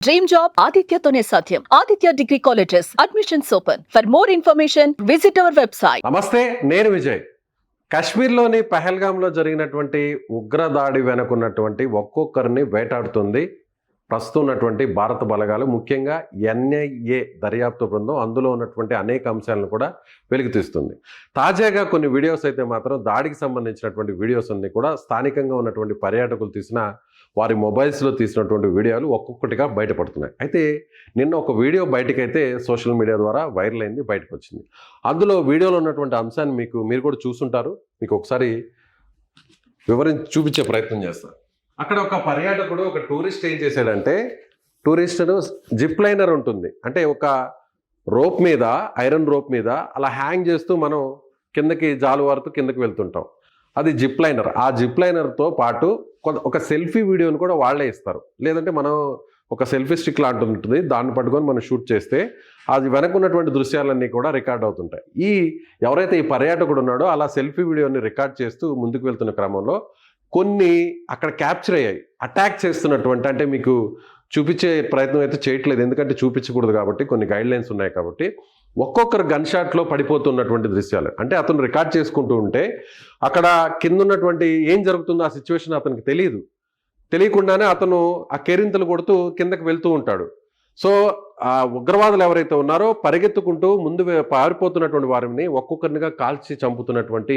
Dream job ఆదిత్యతోనే సాధ్యం Aditya degree colleges admissions open for more information visit our website నమస్తే నేను విజయ్. కాశ్మీర్లోని పహల్గాంలో జరిగినటువంటి ఉగ్రదాడి వెనుకున్నటువంటి ఒక్కొక్కరిని వేటాడుతుంది ప్రస్తుతం ఉన్నటువంటి భారత బలగాలు. ముఖ్యంగా ఎన్ఐఏ దర్యాప్తు బృందం అందులో ఉన్నటువంటి అనేక అంశాలను కూడా వెలుగుతీస్తుంది తాజాగా కొన్ని వీడియోస్ అయితే మాత్రం దాడికి సంబంధించినటువంటి వీడియోస్ అన్ని కూడా స్థానికంగా ఉన్నటువంటి పర్యాటకులు తీసిన వారి మొబైల్స్లో తీసినటువంటి వీడియోలు ఒక్కొక్కటిగా బయటపడుతున్నాయి. అయితే నిన్న ఒక వీడియో బయటకైతే సోషల్ మీడియా ద్వారా వైరల్ అయింది బయటకు వచ్చింది అందులో వీడియోలో ఉన్నటువంటి అంశాన్ని మీకు మీరు కూడా చూసుంటారు. మీకు ఒకసారి వివరించి చూపించే ప్రయత్నం చేస్తాను అక్కడ ఒక పర్యాటకుడు ఒక టూరిస్ట్ ఏం చేశాడంటే టూరిస్ట్ జిప్ లైనర్ ఉంటుంది. అంటే ఒక రోప్ మీద ఐరన్ రోప్ మీద అలా హ్యాంగ్ చేస్తూ మనం కిందకి జాలువారుతూ కిందకి వెళ్తుంటాం. అది జిప్ లైనర్. ఆ జిప్ లైనర్తో పాటు ఒక సెల్ఫీ వీడియోని కూడా వాళ్ళే ఇస్తారు. లేదంటే మనం ఒక సెల్ఫీ స్టిక్ లాంటి ఉంటుంది దాన్ని పట్టుకొని మనం షూట్ చేస్తే అది వెనక ఉన్నటువంటి దృశ్యాలన్నీ కూడా రికార్డ్ అవుతుంటాయి. ఈ ఎవరైతే ఈ పర్యాటకుడు ఉన్నాడో అలా సెల్ఫీ వీడియోని రికార్డ్ చేస్తూ ముందుకు వెళ్తున్న క్రమంలో కొన్ని అక్కడ క్యాప్చర్ అయ్యాయి. అటాక్ చేస్తున్నటువంటి అంటే మీకు చూపించే ప్రయత్నం అయితే చేయట్లేదు. ఎందుకంటే చూపించకూడదు కాబట్టి కొన్ని గైడ్ లైన్స్ ఉన్నాయి కాబట్టి ఒక్కొక్కరు గన్ షాట్లో పడిపోతున్నటువంటి దృశ్యాలు. అంటే అతను రికార్డ్ చేసుకుంటూ ఉంటే అక్కడ కింద ఉన్నటువంటి ఏం జరుగుతుందో ఆ సిచ్యువేషన్ అతనికి తెలియదు. తెలియకుండానే అతను ఆ కేరింతలు కొడుతూ కిందకి వెళ్తూ ఉంటాడు. సో ఆ ఉగ్రవాదులు ఎవరైతే ఉన్నారో పరిగెత్తుకుంటూ ముందు పారిపోతున్నటువంటి వారిని ఒక్కొక్కరినిగా కాల్చి చంపుతున్నటువంటి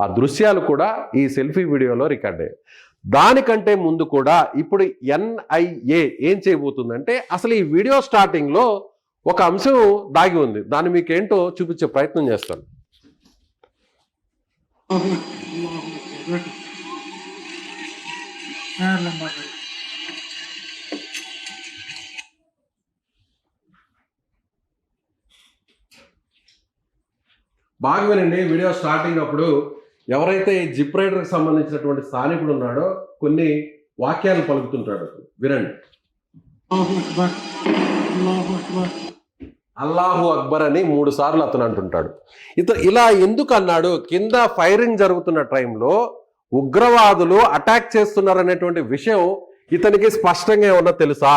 ఆ దృశ్యాలు కూడా ఈ సెల్ఫీ వీడియోలో రికార్డ్. అయ్యాయి దానికంటే ముందు కూడా ఇప్పుడు ఎన్ఐఏ ఏం చేయబోతుందంటే అసలు ఈ వీడియో స్టార్టింగ్లో ఒక అంశం దాగి ఉంది. దాన్ని మీకు ఏంటో చూపించే ప్రయత్నం చేస్తాను. బాగా వినండి వీడియో స్టార్టింగ్ అప్పుడు ఎవరైతే ఈ జిప్ రైడర్కి సంబంధించినటువంటి స్థానికుడు ఉన్నాడో కొన్ని వాక్యాలు పలుకుతుంటాడు. వినండి. అల్లాహు అక్బర్ అని మూడు సార్లు అతను అంటుంటాడు. ఇత ఇలా ఎందుకు అన్నాడు? కింద ఫైరింగ్ జరుగుతున్న టైంలో ఉగ్రవాదులు అటాక్ చేస్తున్నారు అనేటువంటి విషయం ఇతనికి స్పష్టంగా ఏమన్నా తెలుసా?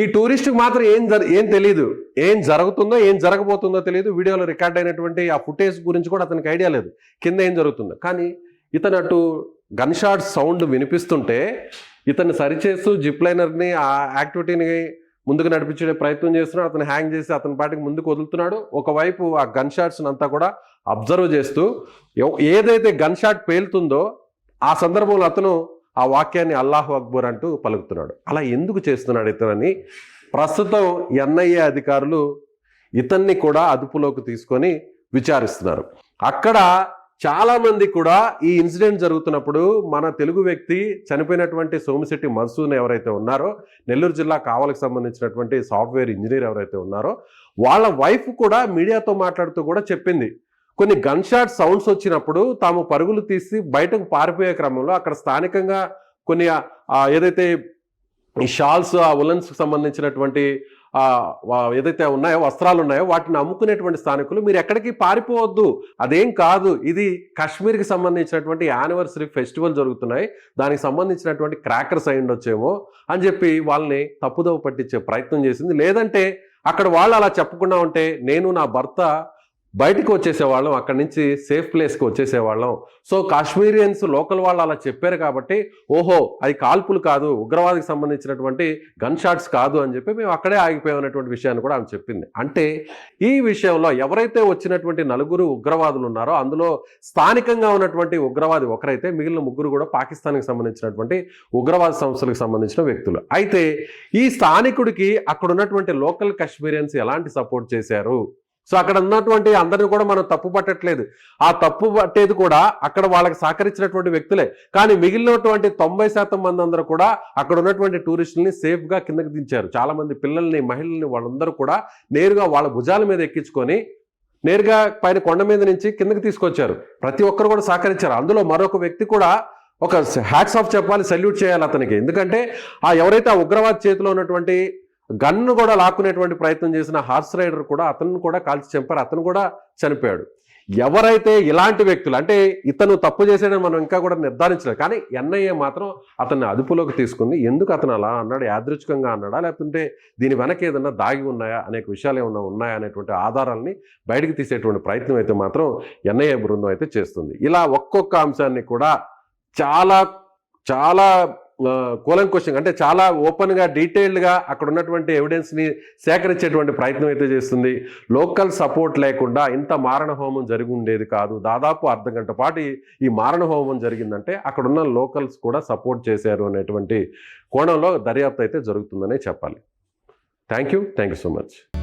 ఈ టూరిస్ట్కి మాత్రం ఏం జర ఏం తెలియదు ఏం జరుగుతుందో ఏం జరగబోతుందో తెలియదు వీడియోలో రికార్డ్ అయినటువంటి ఆ ఫుటేజ్ గురించి కూడా అతనికి ఐడియా లేదు. కింద ఏం జరుగుతుందో. కానీ ఇతను అటు గన్ షాట్ సౌండ్ వినిపిస్తుంటే ఇతను సరిచేస్తూ జిప్ లైనర్ని ఆ యాక్టివిటీని ముందుకు నడిపించే ప్రయత్నం చేస్తున్నాడు. అతను హ్యాంగ్ చేసి అతని పాటికి ముందుకు వదులుతున్నాడు. ఒకవైపు ఆ గన్ షాట్స్ని అంతా కూడా అబ్జర్వ్ చేస్తూ ఏదైతే గన్ షాట్ పేలుతుందో ఆ సందర్భంలో అతను ఆ వాక్యాన్ని అల్లాహు అక్బర్ అంటూ పలుకుతున్నాడు. అలా ఎందుకు చేస్తున్నాడు ఇతనని? ప్రస్తుతం ఎన్ఐఏ అధికారులు ఇతన్ని కూడా అదుపులోకి తీసుకొని విచారిస్తున్నారు. అక్కడ చాలామంది కూడా ఈ ఇన్సిడెంట్ జరుగుతున్నప్పుడు మన తెలుగు వ్యక్తి చనిపోయినటువంటి సోమిశెట్టి మన్సూన్ ఎవరైతే ఉన్నారో నెల్లూరు జిల్లా కావలకు సంబంధించినటువంటి సాఫ్ట్వేర్ ఇంజనీర్ ఎవరైతే ఉన్నారో వాళ్ళ వైఫ్ కూడా మీడియాతో మాట్లాడుతూ కూడా చెప్పింది. కొన్ని గన్ షాట్ సౌండ్స్ వచ్చినప్పుడు తాము పరుగులు తీసి బయటకు పారిపోయే క్రమంలో అక్కడ స్థానికంగా కొన్ని ఏదైతే ఈ షాల్స్ ఆ ఉలన్స్కి సంబంధించినటువంటి ఏదైతే ఉన్నాయో వస్త్రాలు ఉన్నాయో వాటిని అమ్ముకునేటువంటి స్థానికులు మీరు ఎక్కడికి పారిపోవద్దు అదేం కాదు ఇది కాశ్మీర్కి సంబంధించినటువంటి యానివర్సరీ ఫెస్టివల్ జరుగుతున్నాయి దానికి సంబంధించినటువంటి క్రాకర్స్ అయి ఉండొచ్చేమో అని చెప్పి వాళ్ళని తప్పుదోవ పట్టించే ప్రయత్నం చేసింది. లేదంటే అక్కడ వాళ్ళు అలా చెప్పకుండా ఉంటే నేను నా భర్త బయటకు వచ్చేసేవాళ్ళం అక్కడి నుంచి సేఫ్ ప్లేస్కి వచ్చేసేవాళ్ళం. సో కాశ్మీరియన్స్ లోకల్ వాళ్ళు అలా చెప్పారు కాబట్టి ఓహో అది కాల్పులు కాదు ఉగ్రవాదికి సంబంధించినటువంటి గన్ షాట్స్ కాదు అని చెప్పి మేము అక్కడే ఆగిపోయామనేటువంటి విషయాన్ని కూడా ఆమె చెప్పింది. అంటే ఈ విషయంలో ఎవరైతే వచ్చినటువంటి నలుగురు ఉగ్రవాదులు ఉన్నారో అందులో స్థానికంగా ఉన్నటువంటి ఉగ్రవాది ఒకరైతే మిగిలిన ముగ్గురు కూడా పాకిస్తాన్కి సంబంధించినటువంటి ఉగ్రవాద సంస్థలకు సంబంధించిన వ్యక్తులు. అయితే ఈ స్థానికుడికి అక్కడ ఉన్నటువంటి లోకల్ కాశ్మీరియన్స్ ఎలాంటి సపోర్ట్ చేశారు? సో అక్కడ ఉన్నటువంటి అందరిని కూడా మనం తప్పు పట్టట్లేదు. ఆ తప్పు పట్టేది కూడా అక్కడ వాళ్ళకి సహకరించినటువంటి వ్యక్తులే. కానీ మిగిలినటువంటి తొంభై శాతం మంది అందరూ కూడా అక్కడ ఉన్నటువంటి టూరిస్టులని సేఫ్గా కిందకి దించారు. చాలామంది పిల్లల్ని మహిళల్ని వాళ్ళందరూ కూడా నేరుగా వాళ్ళ భుజాల మీద ఎక్కించుకొని నేరుగా పైన కొండ మీద నుంచి కిందకి తీసుకొచ్చారు. ప్రతి ఒక్కరు కూడా సహకరించారు. అందులో మరొక వ్యక్తి కూడా ఒక హ్యాట్స్ ఆఫ్ చెప్పాలి సల్యూట్ చేయాలి అతనికి. ఎందుకంటే ఆ ఎవరైతే ఆ ఉగ్రవాద చేతిలో ఉన్నటువంటి గన్ను కూడా లాక్కునేటువంటి ప్రయత్నం చేసిన హార్స్ రైడర్ కూడా అతను కూడా కాల్చి చంపారు. అతను కూడా చనిపోయాడు. ఎవరైతే ఇలాంటి వ్యక్తులు అంటే ఇతను తప్పు చేసాడని మనం ఇంకా కూడా నిర్ధారించలేదు. కానీ ఎన్ఐఏ మాత్రం అతన్ని అదుపులోకి తీసుకుంది. ఎందుకు అతను అలా అన్నాడు? యాదృచ్ఛికంగా అన్నాడా? లేకుంటే దీని వెనక ఏదన్నా దాగి ఉన్నాయా? అనేక విషయాలు ఏమన్నా ఉన్నాయా? అనేటువంటి ఆధారాలని బయటకు తీసేటువంటి ప్రయత్నం అయితే మాత్రం ఎన్ఐఏ బృందం అయితే చేస్తుంది. ఇలా ఒక్కొక్క అంశాన్ని కూడా చాలా చాలా ఆ, అంటే చాలా ఓపెన్గా డీటెయిల్డ్గా అక్కడ ఉన్నటువంటి ఎవిడెన్స్ని సేకరించేటువంటి ప్రయత్నం అయితే చేస్తుంది. లోకల్ సపోర్ట్ లేకుండా ఇంత మారణ హోమం జరిగి ఉండేది కాదు. దాదాపు అర్ధ గంట పాటు ఈ- మారణ హోమం జరిగిందంటే అక్కడున్న లోకల్స్ కూడా సపోర్ట్ చేశారు అనేటువంటి కోణంలో దర్యాప్తు అయితే జరుగుతుందనే చెప్పాలి. Thank you thank you so much.